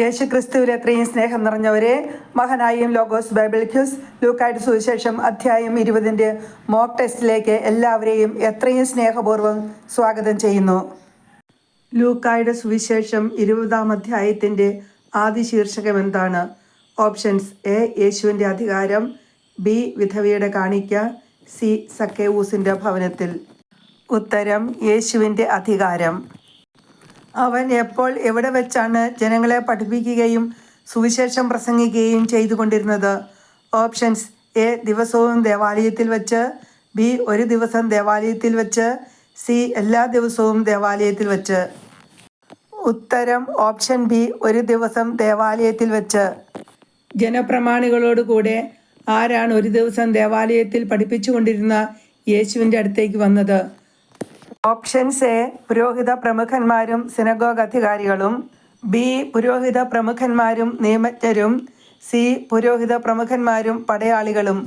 യേശു ക്രിസ്തുവിൽ അത്രയും സ്നേഹം നിറഞ്ഞവരെ മഹനായും ലോഗോസ് ബൈബിൾ ക്യൂസ് ലൂക്കായിട്ട് സുവിശേഷം അധ്യായം ഇരുപതിന്റെ മോക്ക് ടെസ്റ്റിലേക്ക് എല്ലാവരെയും എത്രയും സ്നേഹപൂർവം സ്വാഗതം ചെയ്യുന്നു. ലൂക്കായുടെ സുവിശേഷം ഇരുപതാം അധ്യായത്തിന്റെ ആദ്യ ശീർഷകം എന്താണ്? ഓപ്ഷൻസ് എ യേശുവിന്റെ അധികാരം ബി വിധവയുടെ കാണിക്ക സി സക്കേവൂസിന്റെ ഭവനത്തിൽ. ഉത്തരം യേശുവിന്റെ അധികാരം. അവൻ എപ്പോൾ എവിടെ വെച്ചാണ് ജനങ്ങളെ പഠിപ്പിക്കുകയും സുവിശേഷം പ്രസംഗിക്കുകയും ചെയ്തുകൊണ്ടിരുന്നത്? Options A. ദിവസവും ദേവാലയത്തിൽ വെച്ച് ബി. ഒരു ദിവസം ദേവാലയത്തിൽ വെച്ച് സി. എല്ലാ ദിവസവും ദേവാലയത്തിൽ വെച്ച്. ഉത്തരം ഓപ്ഷൻ ബി. ഒരു ദിവസം ദേവാലയത്തിൽ വെച്ച്. ജനപ്രമാണികളോട് കൂടെ ആരാണ് ഒരു ദിവസം ദേവാലയത്തിൽ പഠിപ്പിച്ചുകൊണ്ടിരുന്ന യേശുവിന്റെ അടുത്തേക്ക് വന്നത്? ഓപ്ഷൻസ് എ പുരോഹിത പ്രമുഖന്മാരും സിനഗോഗ് അധികാരികളും ബി പുരോഹിത പ്രമുഖന്മാരും നിയമജ്ഞരും സി പുരോഹിത പ്രമുഖന്മാരും പടയാളികളും.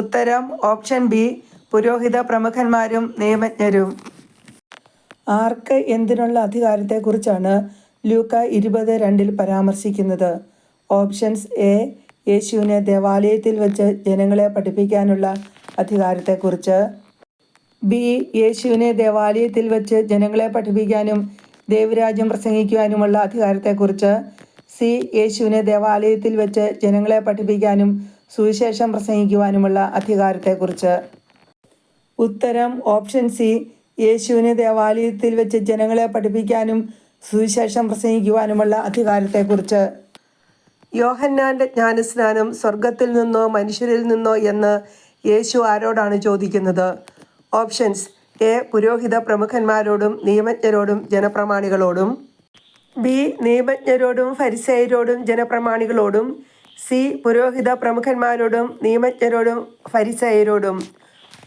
ഉത്തരം ഓപ്ഷൻ ബി പുരോഹിത പ്രമുഖന്മാരും നിയമജ്ഞരും. ആർക്ക് എന്തിനുള്ള അധികാരത്തെക്കുറിച്ചാണ് ലൂക്ക ഇരുപത് രണ്ടിൽ പരാമർശിക്കുന്നത്. ഓപ്ഷൻസ് എ യേശുവിനെ ദേവാലയത്തിൽ വെച്ച് ജനങ്ങളെ പഠിപ്പിക്കാനുള്ള അധികാരത്തെക്കുറിച്ച്. ബി യേശുവിനെ ദേവാലയത്തിൽ വെച്ച് ജനങ്ങളെ പഠിപ്പിക്കാനും ദൈവരാജ്യം പ്രസംഗിക്കുവാനുമുള്ള അധികാരത്തെക്കുറിച്ച് സി യേശുവിനെ ദേവാലയത്തിൽ വെച്ച് ജനങ്ങളെ പഠിപ്പിക്കാനും സുവിശേഷം പ്രസംഗിക്കുവാനുമുള്ള അധികാരത്തെക്കുറിച്ച്. ഉത്തരം ഓപ്ഷൻ സി യേശുവിനെ ദേവാലയത്തിൽ വെച്ച് ജനങ്ങളെ പഠിപ്പിക്കാനും സുവിശേഷം പ്രസംഗിക്കുവാനുമുള്ള അധികാരത്തെക്കുറിച്ച്. യോഹന്നാന്റെ ജ്ഞാനസ്നാനം സ്വർഗത്തിൽ നിന്നോ മനുഷ്യരിൽ നിന്നോ എന്ന് യേശു ആരോടാണ് ചോദിക്കുന്നത്? ഓപ്ഷൻസ്. എ. പുരോഹിത പ്രമുഖന്മാരോടും നിയമജ്ഞരോടും ജനപ്രമാണികളോടും. ബി. നിയമജ്ഞരോടും ഫരിസേയരോടും ജനപ്രമാണികളോടും. സി. പുരോഹിത പ്രമുഖന്മാരോടും നിയമജ്ഞരോടും ഫരിസേയരോടും.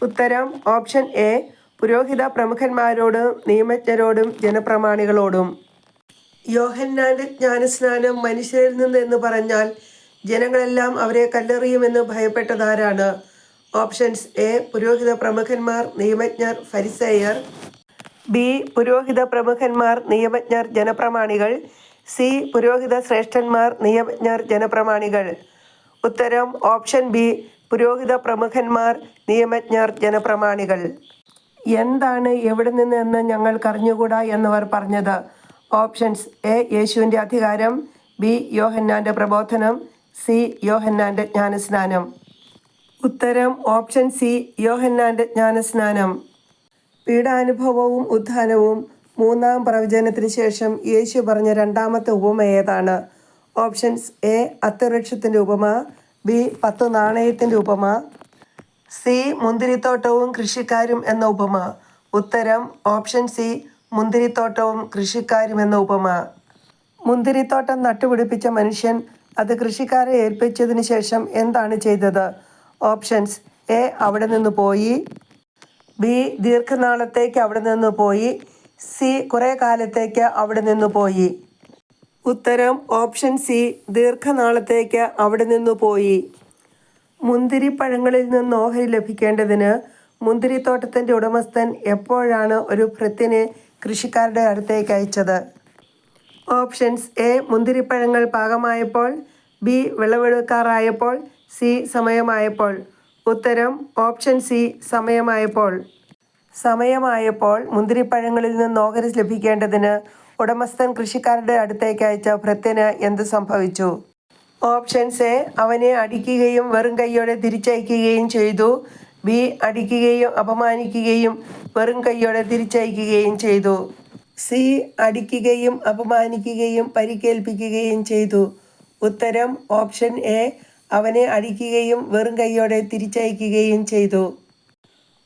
ഉത്തരം ഓപ്ഷൻ എ. പുരോഹിത പ്രമുഖന്മാരോടും നിയമജ്ഞരോടും ജനപ്രമാണികളോടും. യോഹന്നാന്റെ ജ്ഞാനസ്നാനം മനുഷ്യരിൽ നിന്ന് എന്ന് പറഞ്ഞാൽ ജനങ്ങളെല്ലാം അവരെ കല്ലെറിയുമെന്ന് ഭയപ്പെട്ടതാരാണ്? ഓപ്ഷൻസ് എ പുരോഹിത പ്രമുഖന്മാർ നിയമജ്ഞർ ഫരിസേയർ. ബി പുരോഹിത പ്രമുഖന്മാർ നിയമജ്ഞർ ജനപ്രമാണികൾ. സി പുരോഹിത ശ്രേഷ്ഠന്മാർ നിയമജ്ഞർ ജനപ്രമാണികൾ. ഉത്തരം ഓപ്ഷൻ ബി പുരോഹിത പ്രമുഖന്മാർ നിയമജ്ഞർ ജനപ്രമാണികൾ. എന്താണ് എവിടെ നിന്ന് എന്ന് ഞങ്ങൾക്ക് അറിഞ്ഞുകൂടാ എന്നവർ പറഞ്ഞത്. ഓപ്ഷൻസ് എ യേശുവിന്റെ അധികാരം. ബി യോഹന്നാന്റെ പ്രബോധനം. സി യോഹന്നാന്റെ ജ്ഞാനസ്നാനം. ഉത്തരം ഓപ്ഷൻ സി യോഹന്നാന്റെ ജ്ഞാനസ്നാനം. പീഡാനുഭവവും ഉത്ഥാനവും മൂന്നാം പ്രവചനത്തിന് ശേഷം യേശു പറഞ്ഞ രണ്ടാമത്തെ ഉപമ ഏതാണ്? ഓപ്ഷൻസ് എ അത്തവൃക്ഷത്തിന്റെ ഉപമ ബി പത്ത് നാണയത്തിന്റെ ഉപമ സി മുന്തിരിത്തോട്ടവും കൃഷിക്കാരും എന്ന ഉപമ. ഉത്തരം ഓപ്ഷൻ സി മുന്തിരിത്തോട്ടവും കൃഷിക്കാരും എന്ന ഉപമ. മുന്തിരിത്തോട്ടം നട്ടുപിടിപ്പിച്ച മനുഷ്യൻ അത് കൃഷിക്കാരെ ഏൽപ്പിച്ചതിന് ശേഷം എന്താണ് ചെയ്തത്? ഓപ്ഷൻസ് എ അവിടെ നിന്ന് പോയി. ബി ദീർഘനാളത്തേക്ക് അവിടെ നിന്ന് പോയി. സി കുറേ കാലത്തേക്ക് അവിടെ നിന്ന് പോയി. ഉത്തരം ഓപ്ഷൻ സി ദീർഘനാളത്തേക്ക് അവിടെ നിന്ന് പോയി. മുന്തിരിപ്പഴങ്ങളിൽ നിന്ന് ഓഹരി ലഭിക്കേണ്ടതിന് മുന്തിരിത്തോട്ടത്തിന്റെ ഉടമസ്ഥൻ എപ്പോഴാണ് ഒരു ഭൃത്തിനെ കൃഷിക്കാരുടെ അടുത്തേക്ക് അയച്ചത്? ഓപ്ഷൻസ് എ മുന്തിരിപ്പഴങ്ങൾ പാകമായപ്പോൾ ബി വിളവെടുക്കാറായപ്പോൾ സി സമയമായപ്പോൾ. ഉത്തരം ഓപ്ഷൻ സി സമയമായപ്പോൾ. സമയമായപ്പോൾ മുന്തിരിപ്പഴങ്ങളിൽ നിന്ന് ഓഹരി ലഭിക്കേണ്ടതിന് ഉടമസ്ഥൻ കൃഷിക്കാരുടെ അടുത്തേക്ക് അയച്ച ഭൃത്യന് എന്ത് സംഭവിച്ചു? ഓപ്ഷൻസ് എ അവനെ അടിക്കുകയും വെറും കൈയോടെ തിരിച്ചയക്കുകയും ചെയ്തു. ബി അടിക്കുകയും അപമാനിക്കുകയും വെറും കൈയോടെ തിരിച്ചയക്കുകയും ചെയ്തു. സി അടിക്കുകയും അപമാനിക്കുകയും പരിക്കേൽപ്പിക്കുകയും ചെയ്തു. ഉത്തരം ഓപ്ഷൻ എ അവനെ അടിക്കുകയും വെറും കൈയോടെ തിരിച്ചയക്കുകയും ചെയ്തു.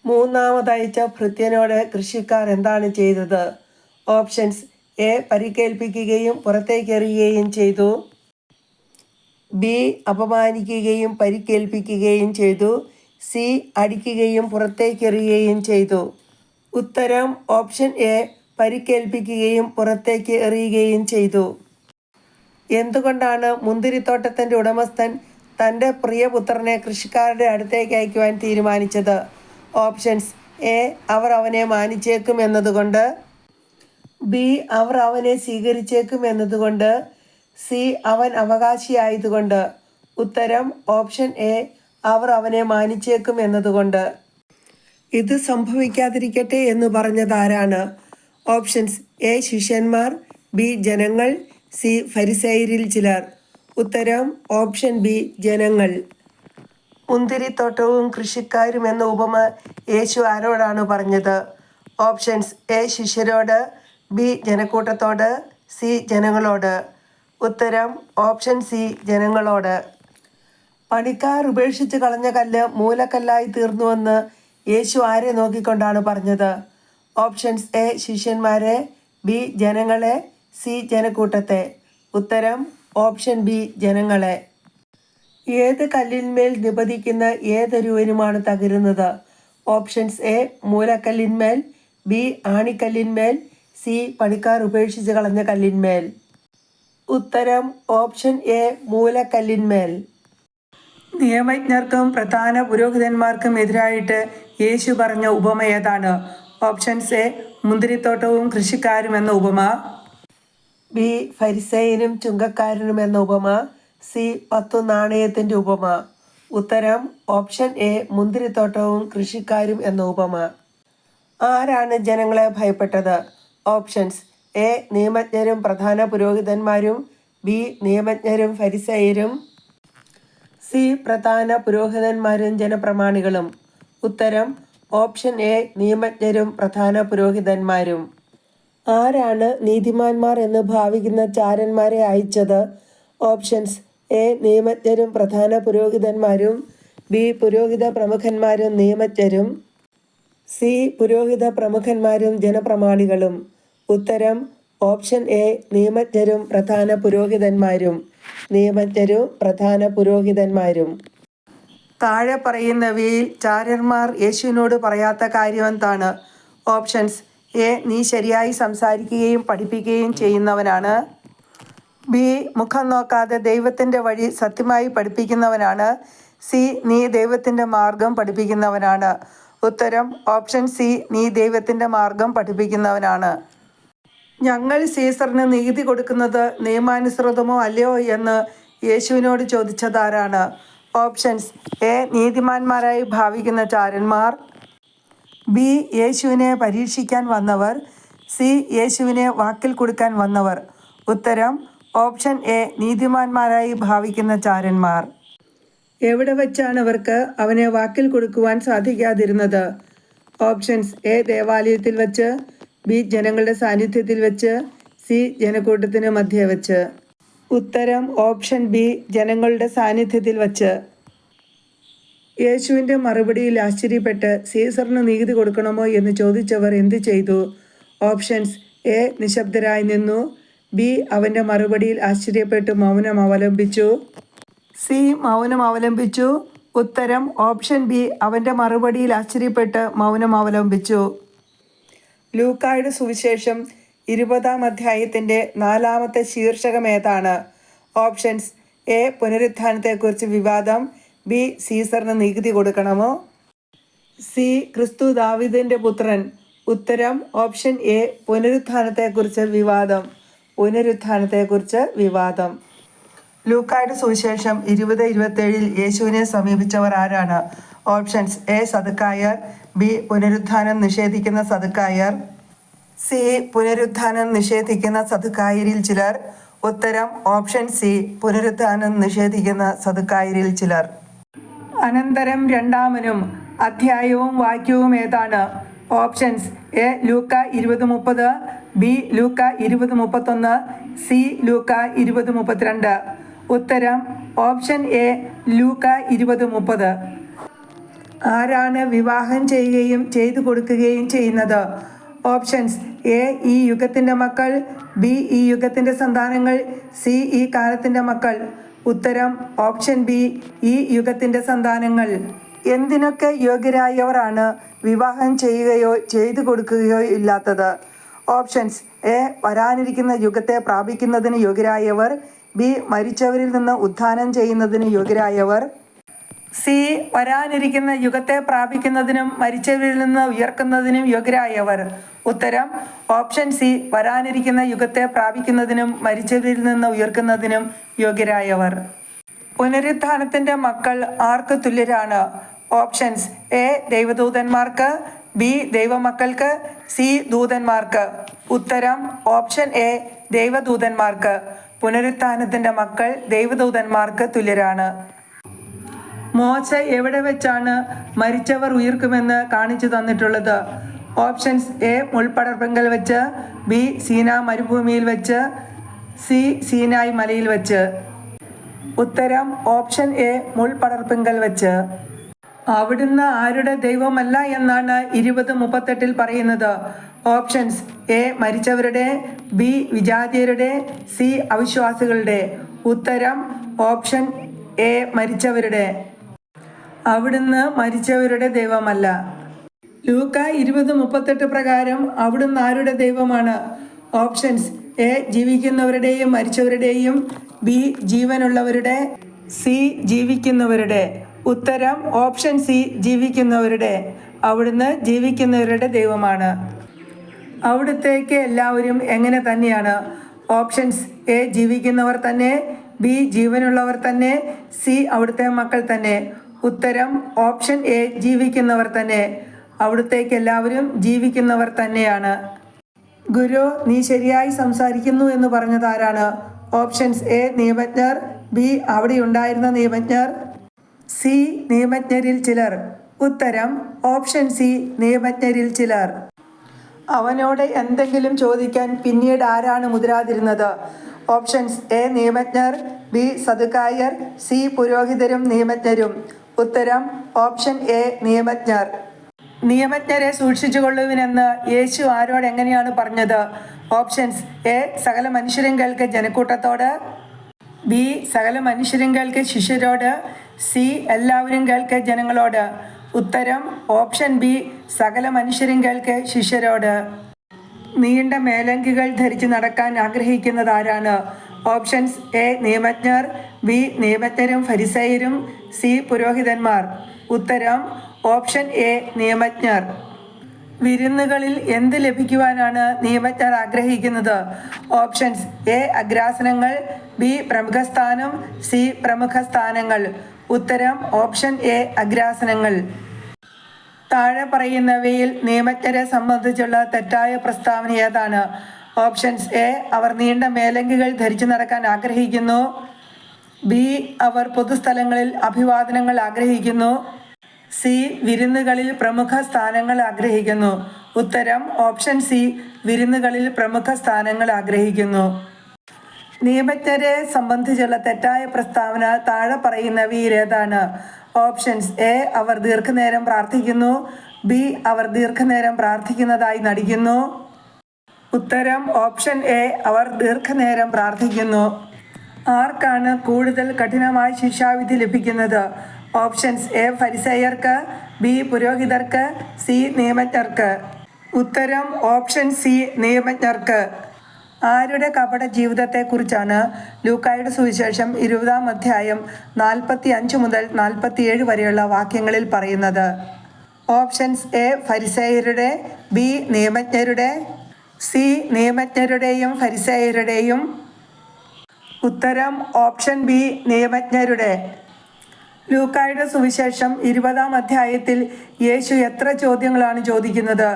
മൂന്നാമതയച്ച ഭൃത്യനോട് കൃഷിക്കാർ എന്താണ് ചെയ്തത്? Options A. പരിക്കേൽപ്പിക്കുകയും പുറത്തേക്കെറിയുകയും ചെയ്തു. ബി. അപമാനിക്കുകയും പരിക്കേൽപ്പിക്കുകയും ചെയ്തു. സി. അടിക്കുകയും പുറത്തേക്കെറിയുകയും ചെയ്തു. ഉത്തരം ഓപ്ഷൻ എ. പരിക്കേൽപ്പിക്കുകയും പുറത്തേക്ക് എറിയുകയും ചെയ്തു. എന്തുകൊണ്ടാണ് മുന്തിരിത്തോട്ടത്തിന്റെ ഉടമസ്ഥൻ തന്റെ പ്രിയപുത്രനെ കൃഷിക്കാരുടെ അടുത്തേക്ക് അയക്കുവാൻ തീരുമാനിച്ചത്. ഓപ്ഷൻസ് എ അവർ അവനെ മാനിച്ചേക്കും എന്നതുകൊണ്ട്. ബി അവർ അവനെ സ്വീകരിച്ചേക്കും എന്നതുകൊണ്ട്. സി അവൻ അവകാശിയായതുകൊണ്ട്. ഉത്തരം ഓപ്ഷൻ എ അവർ അവനെ മാനിച്ചേക്കും എന്നതുകൊണ്ട്. ഇത് സംഭവിക്കാതിരിക്കട്ടെ എന്ന് പറഞ്ഞതാരാണ്? ഓപ്ഷൻസ് എ ശിഷ്യന്മാർ ബി ജനങ്ങൾ സി ഫരിസൈരിൽ ചിലർ. ഉത്തരം ഓപ്ഷൻ ബി ജനങ്ങൾ. മുന്തിരിത്തോട്ടവും കൃഷിക്കാരും എന്ന ഉപമ യേശു ആരോടാണ് പറഞ്ഞത്? ഓപ്ഷൻസ് എ ശിഷ്യരോട് ബി ജനക്കൂട്ടത്തോട് സി ജനങ്ങളോട്. ഉത്തരം ഓപ്ഷൻ സി ജനങ്ങളോട്. പണിക്കാർ ഉപേക്ഷിച്ച് കളഞ്ഞ കല്ല് മൂലക്കല്ലായി തീർന്നുവെന്ന് യേശു ആരെ നോക്കിക്കൊണ്ടാണ് പറഞ്ഞത്? ഓപ്ഷൻസ് എ ശിഷ്യന്മാരെ ബി ജനങ്ങളെ സി ജനക്കൂട്ടത്തെ. ഉത്തരം ഓപ്ഷൻ ബി ജനങ്ങളെ. ഏത് കല്ലിന്മേൽ നിപതിക്കുന്ന ഏതൊരുവനുമാണ് തകരുന്നത്? ഓപ്ഷൻസ് എ മൂലക്കല്ലിന്മേൽ ബി ആണിക്കല്ലിന്മേൽ സി പണിക്കാർ ഉപേക്ഷിച്ച് കളഞ്ഞ കല്ലിന്മേൽ. ഉത്തരം ഓപ്ഷൻ എ മൂലക്കല്ലിന്മേൽ. നിയമജ്ഞർക്കും പ്രധാന പുരോഹിതന്മാർക്കും എതിരായിട്ട് യേശു പറഞ്ഞ ഉപമ ഏതാണ്? ഓപ്ഷൻസ് എ മുന്തിരിത്തോട്ടവും കൃഷിക്കാരും എന്ന ഉപമ. ബി ഫരിസൈനും ചുങ്കക്കാരനും എന്ന ഉപമ സി പത്തു നാണയത്തിന്റെ ഉപമ. ഉത്തരം ഓപ്ഷൻ എ മുന്തിരിത്തോട്ടവും കൃഷിക്കാരും എന്ന ഉപമ. ആരാണ് ജനങ്ങളെ ഭയപ്പെട്ടത്? ഓപ്ഷൻസ് എ നിയമജ്ഞരും പ്രധാന പുരോഹിതന്മാരും ബി നിയമജ്ഞരും ഫരിസയരും. സി പ്രധാന പുരോഹിതന്മാരും ജനപ്രമാണികളും. ഉത്തരം ഓപ്ഷൻ എ നിയമജ്ഞരും പ്രധാന പുരോഹിതന്മാരും. ആരാണ് നീതിമാന്മാർ എന്ന് ഭാവിക്കുന്ന ചാരന്മാരെ അയച്ചത്? ഓപ്ഷൻസ്. എ. നിയമജ്ഞരും പ്രധാന പുരോഹിതന്മാരും. ബി. പുരോഹിത പ്രമുഖന്മാരും നിയമജ്ഞരും. സി. പുരോഹിത പ്രമുഖന്മാരും ജനപ്രമാണികളും. ഉത്തരം. Option A. നിയമജ്ഞരും പ്രധാന പുരോഹിതന്മാരും. നിയമജ്ഞരും പ്രധാന പുരോഹിതന്മാരും. താഴെ പറയുന്നവയിൽ ചാരന്മാർ യേശുവിനോട് പറയാത്ത കാര്യം എന്താണ്? ഓപ്ഷൻസ്. എ നീ ശരിയായി സംസാരിക്കുകയും പഠിപ്പിക്കുകയും ചെയ്യുന്നവനാണ്. ബി മുഖം നോക്കാതെ ദൈവത്തിന്റെ വഴി സത്യമായി പഠിപ്പിക്കുന്നവനാണ്. സി നീ ദൈവത്തിന്റെ മാർഗം പഠിപ്പിക്കുന്നവനാണ്. ഉത്തരം ഓപ്ഷൻ സി നീ ദൈവത്തിന്റെ മാർഗം പഠിപ്പിക്കുന്നവനാണ്. ഞങ്ങൾ സീസറിന് നികുതി കൊടുക്കുന്നത് നിയമാനുസൃതമോ അല്ലയോ എന്ന് യേശുവിനോട് ചോദിച്ചതാരാണ്? ഓപ്ഷൻസ് എ നീതിമാന്മാരായി ഭാവിക്കുന്ന ചാരന്മാർ. ബി യേശുവിനെ പരീക്ഷിക്കാൻ വന്നവർ സി യേശുവിനെ വാക്കിൽ കൊടുക്കാൻ വന്നവർ. ഉത്തരം ഓപ്ഷൻ എ നീതിമാന്മാരായി ഭാവിക്കുന്ന ചാരന്മാർ. എവിടെ വെച്ചാണ് അവർക്ക് അവനെ വാക്കിൽ കൊടുക്കുവാൻ സാധിക്കാതിരുന്നത്? ഓപ്ഷൻസ് എ ദേവാലയത്തിൽ വച്ച് ബി ജനങ്ങളുടെ സാന്നിധ്യത്തിൽ വെച്ച് സി ജനക്കൂട്ടത്തിന് മധ്യേ വെച്ച്. ഉത്തരം ഓപ്ഷൻ ബി ജനങ്ങളുടെ സാന്നിധ്യത്തിൽ വച്ച്. യേശുവിന്റെ മറുപടിയിൽ ആശ്ചര്യപ്പെട്ട് സീസറിന് നീതി കൊടുക്കണമോ? എന്ന് ചോദിച്ചവർ എന്തു ചെയ്തു? Options A. നിശബ്ദരായി നിന്നു. ബി. അവന്റെ മറുപടിയിൽ ആശ്ചര്യപ്പെട്ട്. മൗനം അവലംബിച്ചു. സി. മൗനം അവലംബിച്ചു. ഉത്തരം ഓപ്ഷൻ ബി. അവന്റെ മറുപടിയിൽ ആശ്ചര്യപ്പെട്ട് മൗനം അവലംബിച്ചു. ലൂക്കായുടെ സുവിശേഷം ഇരുപതാം അധ്യായത്തിന്റെ നാലാമത്തെ ശീർഷകം ഏതാണ്? Options A. പുനരുത്ഥാനത്തെക്കുറിച്ച് വിവാദം. ബി സീസറിന് നികുതി കൊടുക്കണമോ? സി ക്രിസ്തു ദാവിദിന്റെ പുത്രൻ. ഉത്തരം ഓപ്ഷൻ എ പുനരുത്ഥാനത്തെക്കുറിച്ച് വിവാദം. പുനരുത്ഥാനത്തെക്കുറിച്ച് വിവാദം. ലൂക്കായുടെ സുവിശേഷം ഇരുപത് ഇരുപത്തേഴിൽ യേശുവിനെ സമീപിച്ചവർ ആരാണ്? ഓപ്ഷൻസ് എ സതുക്കായർ ബി പുനരുത്ഥാനം നിഷേധിക്കുന്ന സതുക്കായർ സി പുനരുത്ഥാനം നിഷേധിക്കുന്ന സതുക്കായരിൽ ചിലർ. ഉത്തരം ഓപ്ഷൻ സി പുനരുത്ഥാനം നിഷേധിക്കുന്ന സതുക്കായരിൽ ചിലർ. അനന്തരം രണ്ടാമനും അധ്യായവും വാക്യവും ഏതാണ്? ഓപ്ഷൻസ് എ ലൂക്ക ഇരുപത് മുപ്പത് ബി ലൂക്ക ഇരുപത് മുപ്പത്തൊന്ന് സി ലൂക്ക ഇരുപത് മുപ്പത്തിരണ്ട് ഉത്തരം ഓപ്ഷൻ എ ലൂക്ക ഇരുപത് മുപ്പത് ആരാണ് വിവാഹം ചെയ്യുകയും ചെയ്തു കൊടുക്കുകയും ചെയ്യുന്നത്? ഓപ്ഷൻസ് എ ഈ യുഗത്തിന്റെ മക്കൾ ബി ഈ യുഗത്തിന്റെ സന്താനങ്ങൾ സി ഈ കാലത്തിന്റെ മക്കൾ. ഉത്തരം ഓപ്ഷൻ ബി ഈ യുഗത്തിന്റെ സന്താനങ്ങൾ. എന്തിനൊക്കെ യോഗ്യരായവരാണ് വിവാഹം ചെയ്യുകയോ ചെയ്തു കൊടുക്കുകയോ ഇല്ലാത്തത്? ഓപ്ഷൻസ് എ വരാനിരിക്കുന്ന യുഗത്തെ പ്രാപിക്കുന്നതിന് യോഗ്യരായവർ ബി മരിച്ചവരിൽ നിന്ന് ഉത്ഥാനം ചെയ്യുന്നതിന് യോഗ്യരായവർ സി വരാനിരിക്കുന്ന യുഗത്തെ പ്രാപിക്കുന്നതിനും മരിച്ചവരിൽ നിന്ന് ഉയർക്കുന്നതിനും യോഗ്യരായവർ. ഉത്തരം ഓപ്ഷൻ സി വരാനിരിക്കുന്ന യുഗത്തെ പ്രാപിക്കുന്നതിനും മരിച്ചവരിൽ നിന്ന് ഉയർക്കുന്നതിനും യോഗ്യരായവർ. പുനരുത്ഥാനത്തിന്റെ മക്കൾ ആർക്ക് തുല്യരാണ്? ഓപ്ഷൻസ് എ ദൈവദൂതന്മാർക്ക് ബി ദൈവമക്കൾക്ക് സി ദൂതന്മാർക്ക്. ഉത്തരം ഓപ്ഷൻ എ ദൈവദൂതന്മാർക്ക്. പുനരുത്ഥാനത്തിന്റെ മക്കൾ ദൈവദൂതന്മാർക്ക് തുല്യരാണ്. മോശ എവിടെ വെച്ചാണ് മരിച്ചവർ ഉയർക്കുമെന്ന് കാണിച്ചു തന്നിട്ടുള്ളത്? ഓപ്ഷൻസ് എ മുൾപ്പടർപ്പെങ്കൽ വെച്ച് ബി സീന മരുഭൂമിയിൽ വെച്ച് സി സീനായ് മലയിൽ വെച്ച്. ഉത്തരം ഓപ്ഷൻ എ മുൾപടർപ്പിങ്കൽ വെച്ച്. അവിടുന്ന് ആരുടെ ദൈവമല്ല എന്നാണ് ഇരുപത് മുപ്പത്തെട്ടിൽ പറയുന്നത്. ഓപ്ഷൻസ് എ മരിച്ചവരുടെ ബി വിജാതിയരുടെ സി അവിശ്വാസികളുടെ. ഉത്തരം ഓപ്ഷൻ എ മരിച്ചവരുടെ. അവിടുന്ന് മരിച്ചവരുടെ ദൈവമല്ല. ലൂക്ക ഇരുപത് മുപ്പത്തെട്ട് പ്രകാരം അവിടുന്ന് ആരുടെ ദൈവമാണ്? ഓപ്ഷൻസ് എ ജീവിക്കുന്നവരുടെയും മരിച്ചവരുടെയും ബി ജീവനുള്ളവരുടെ സി ജീവിക്കുന്നവരുടെ. ഉത്തരം ഓപ്ഷൻ സി ജീവിക്കുന്നവരുടെ. അവിടുന്ന് ജീവിക്കുന്നവരുടെ ദൈവമാണ്. അവിടുത്തേക്ക് എല്ലാവരും എങ്ങനെ തന്നെയാണ്? ഓപ്ഷൻസ് എ ജീവിക്കുന്നവർ തന്നെ ബി ജീവനുള്ളവർ തന്നെ സി അവിടുത്തെ മക്കൾ തന്നെ. ഉത്തരം ഓപ്ഷൻ എ ജീവിക്കുന്നവർ തന്നെ. അവിടുത്തേക്ക് എല്ലാവരും ജീവിക്കുന്നവർ തന്നെയാണ്. ഗുരു നീ ശരിയായി സംസാരിക്കുന്നു എന്ന് പറഞ്ഞത് ആരാണ്? ഓപ്ഷൻസ് എ നിയമജ്ഞർ. ബി അവിടെ ഉണ്ടായിരുന്ന നിയമജ്ഞർ. സി നിയമജ്ഞരിൽ ചിലർ. ഉത്തരം ഓപ്ഷൻ സി നിയമജ്ഞരിൽ ചിലർ. അവനോട് എന്തെങ്കിലും ചോദിക്കാൻ പിന്നീട് ആരാണ് മുതിരാതിരുന്നത്? ഓപ്ഷൻസ് എ നിയമജ്ഞർ. ബി സതുക്കായർ സി പുരോഹിതരും നിയമജ്ഞരും. ഉത്തരം ഓപ്ഷൻ എ നിയമജ്ഞർ. നിയമജ്ഞരെ സൂക്ഷിച്ചുകൊള്ളുവിനെന്ന് യേശു ആരോട് എങ്ങനെയാണ് പറഞ്ഞത്? ഓപ്ഷൻസ് എ സകല മനുഷ്യരും കേൾക്ക് ജനക്കൂട്ടത്തോട്. ബി സകല മനുഷ്യരും കേൾക്ക് ശിഷ്യരോട്. സി എല്ലാവരും കേൾക്ക് ജനങ്ങളോട്. ഉത്തരം ഓപ്ഷൻ ബി സകല മനുഷ്യരും കേൾക്ക് ശിഷ്യരോട്. നീണ്ട മേലങ്കികൾ ധരിച്ച് നടക്കാൻ ആഗ്രഹിക്കുന്നത് ആരാണ്? ഓപ്ഷൻസ് എ നിയമജ്ഞർ. ബി നിയമജ്ഞരും ഫരിസയരും. സി പുരോഹിതന്മാർ. ഉത്തരം ഓപ്ഷൻ എ നിയമജ്ഞർ. വിരുന്നുകളിൽ എന്ത് ലഭിക്കുവാനാണ് നിയമജ്ഞർ ആഗ്രഹിക്കുന്നത്? ഓപ്ഷൻസ് എ അഗ്രാസനങ്ങൾ ബി പ്രമുഖസ്ഥാനം സി പ്രമുഖ സ്ഥാനങ്ങൾ ഉത്തരം ഓപ്ഷൻ എ അഗ്രാസനങ്ങൾ. താഴെ പറയുന്നവയിൽ നിയമജ്ഞരെ സംബന്ധിച്ചുള്ള തെറ്റായ പ്രസ്താവന ഏതാണ്? ഓപ്ഷൻസ് എ അവർ നീണ്ട മേലങ്കികൾ ധരിച്ചു നടക്കാൻ ആഗ്രഹിക്കുന്നു. ബി അവർ പൊതുസ്ഥലങ്ങളിൽ അഭിവാദനങ്ങൾ ആഗ്രഹിക്കുന്നു. സി വിരുന്നുകളിൽ പ്രമുഖ സ്ഥാനങ്ങൾ ആഗ്രഹിക്കുന്നു. ഉത്തരം ഓപ്ഷൻ സി വിരുന്നുകളിൽ പ്രമുഖ സ്ഥാനങ്ങൾ ആഗ്രഹിക്കുന്നു. നിയമജ്ഞരെ സംബന്ധിച്ചുള്ള തെറ്റായ പ്രസ്താവന താഴെ പറയുന്നവയിലേതാണ് ഓപ്ഷൻസ് എ അവർ ദീർഘനേരം പ്രാർത്ഥിക്കുന്നു. ബി അവർ ദീർഘനേരം പ്രാർത്ഥിക്കുന്നതായി നടിക്കുന്നു. ഉത്തരം ഓപ്ഷൻ എ അവർ ദീർഘനേരം പ്രാർത്ഥിക്കുന്നു. ആർക്കാണ് കൂടുതൽ കഠിനമായ ശിക്ഷാവിധി ലഭിക്കുന്നത്? Options A. ഫരിസയർക്ക് ബി. പുരോഹിതർക്ക് സി. നിയമജ്ഞർക്ക്. ഉത്തരം ഓപ്ഷൻ സി. നിയമജ്ഞർക്ക്. ആരുടെ കപട ജീവിതത്തെക്കുറിച്ചാണ് ലൂക്കായുടെ സുവിശേഷം ഇരുപതാം അധ്യായം നാൽപ്പത്തി അഞ്ച് മുതൽ നാൽപ്പത്തിയേഴ് വരെയുള്ള വാക്യങ്ങളിൽ പറയുന്നത്? Options A. ഫരിസേയരുടെ ബി. നിയമജ്ഞരുടെ സി. നിയമജ്ഞരുടെയും ഫരിസേയരുടെയും ഉത്തരം ഓപ്ഷൻ ബി നിയമജ്ഞരുടെ. ലൂക്കായുടെ സുവിശേഷം ഇരുപതാം അധ്യായത്തിൽ യേശു എത്ര ചോദ്യങ്ങളാണ് ചോദിക്കുന്നത്?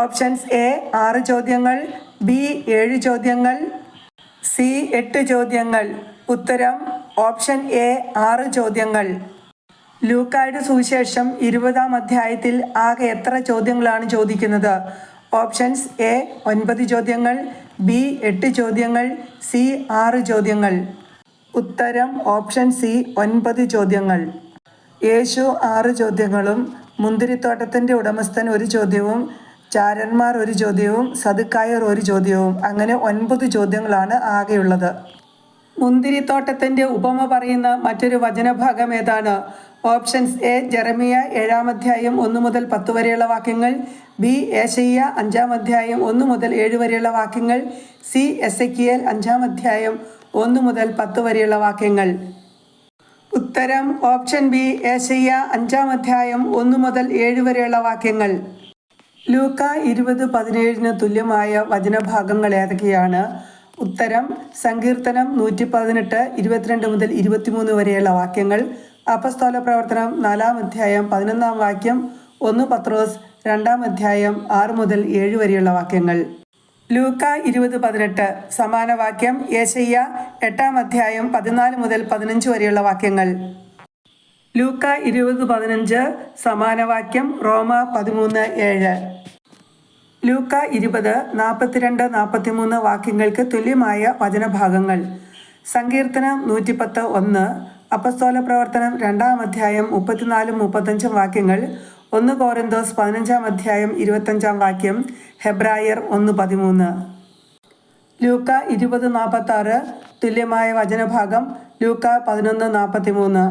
ഓപ്ഷൻസ് എ ആറ് ചോദ്യങ്ങൾ ബി ഏഴ് ചോദ്യങ്ങൾ സി എട്ട് ചോദ്യങ്ങൾ. ഉത്തരം ഓപ്ഷൻ എ ആറ് ചോദ്യങ്ങൾ. ലൂക്കായുടെ സുവിശേഷം ഇരുപതാം അധ്യായത്തിൽ ആകെ എത്ര ചോദ്യങ്ങളാണ് ചോദിക്കുന്നത്? ഓപ്ഷൻസ് എ ഒൻപത് ചോദ്യങ്ങൾ ബി എട്ട് ചോദ്യങ്ങൾ സി ആറ് ചോദ്യങ്ങൾ. ഉത്തരം ഓപ്ഷൻ സി ഒൻപത് ചോദ്യങ്ങൾ. യേശു ആറ് ചോദ്യങ്ങളും മുന്തിരിത്തോട്ടത്തിന്റെ ഉടമസ്ഥൻ ഒരു ചോദ്യവും ചാരന്മാർ ഒരു ചോദ്യവും സതുക്കായർ ഒരു ചോദ്യവും. അങ്ങനെ ഒൻപത് ചോദ്യങ്ങളാണ് ആകെയുള്ളത്. മുന്തിരിത്തോട്ടത്തിന്റെ ഉപമ പറയുന്ന മറ്റൊരു വചനഭാഗം ഏതാണ്? ഓപ്ഷൻസ് എ ജെറമിയ ഏഴാം അധ്യായം ഒന്ന് മുതൽ പത്ത് വരെയുള്ള വാക്യങ്ങൾ ബി ഏശയ്യ അഞ്ചാം അധ്യായം ഒന്ന് മുതൽ ഏഴ് വരെയുള്ള വാക്യങ്ങൾ സി എസ് എക്കിയൽ അഞ്ചാം അധ്യായം ഒന്ന് മുതൽ പത്ത് വരെയുള്ള വാക്യങ്ങൾ. ഉത്തരം ഓപ്ഷൻ ബി ഏശയ്യ അഞ്ചാം അധ്യായം ഒന്ന് മുതൽ ഏഴ് വരെയുള്ള വാക്യങ്ങൾ. ലൂക്ക ഇരുപത് പതിനേഴിന് തുല്യമായ വചനഭാഗങ്ങൾ ഏതൊക്കെയാണ്? ഉത്തരം സങ്കീർത്തനം നൂറ്റി പതിനെട്ട് ഇരുപത്തിരണ്ട് മുതൽ ഇരുപത്തിമൂന്ന് വരെയുള്ള വാക്യങ്ങൾ അപസ്തോല പ്രവർത്തനം നാലാം അധ്യായം പതിനൊന്നാം വാക്യം ഒന്ന് പത്രോസ് രണ്ടാം അധ്യായം ആറ് മുതൽ ഏഴ് വരെയുള്ള വാക്യങ്ങൾ. ലൂക്ക ഇരുപത് പതിനെട്ട് സമാന വാക്യം യേശയ്യ എട്ടാം അധ്യായം പതിനാല് മുതൽ പതിനഞ്ച് വരെയുള്ള വാക്യങ്ങൾ. ലൂക്ക ഇരുപത് പതിനഞ്ച് സമാനവാക്യം റോമ പതിമൂന്ന് ഏഴ്. ലൂക്ക ഇരുപത് നാൽപ്പത്തിരണ്ട് നാൽപ്പത്തിമൂന്ന് വാക്യങ്ങൾക്ക് തുല്യമായ വചനഭാഗങ്ങൾ. സങ്കീർത്തനം നൂറ്റിപ്പത്ത് ഒന്ന് അപ്പസ്തോല പ്രവർത്തനം രണ്ടാം അധ്യായം മുപ്പത്തിനാലും മുപ്പത്തഞ്ചും വാക്യങ്ങൾ ഒന്ന് കോറിന്തോസ് പതിനഞ്ചാം അധ്യായം ഇരുപത്തഞ്ചാം വാക്യം ഹെബ്രായർ ഒന്ന് പതിമൂന്ന്. ലൂക്ക ഇരുപത് നാൽപ്പത്തി ആറ് തുല്യമായ വചനഭാഗം ലൂക്ക പതിനൊന്ന് നാൽപ്പത്തി മൂന്ന്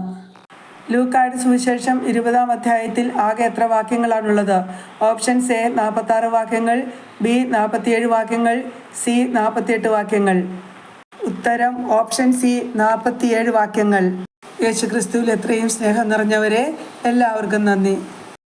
ലൂക്കായുടെ സുവിശേഷം ഇരുപതാം അധ്യായത്തിൽ ആകെ എത്ര വാക്യങ്ങളാണുള്ളത്? ഓപ്ഷൻസ് എ നാൽപ്പത്തി ആറ് വാക്യങ്ങൾ ബി നാൽപ്പത്തിയേഴ് വാക്യങ്ങൾ സി നാൽപ്പത്തിയെട്ട് വാക്യങ്ങൾ. ഉത്തരം ഓപ്ഷൻ സി നാൽപ്പത്തിയേഴ് വാക്യങ്ങൾ. യേശുക്രിസ്തുവിൽ എത്രയും സ്നേഹം നിറഞ്ഞവരെ എല്ലാവർക്കും നന്ദി.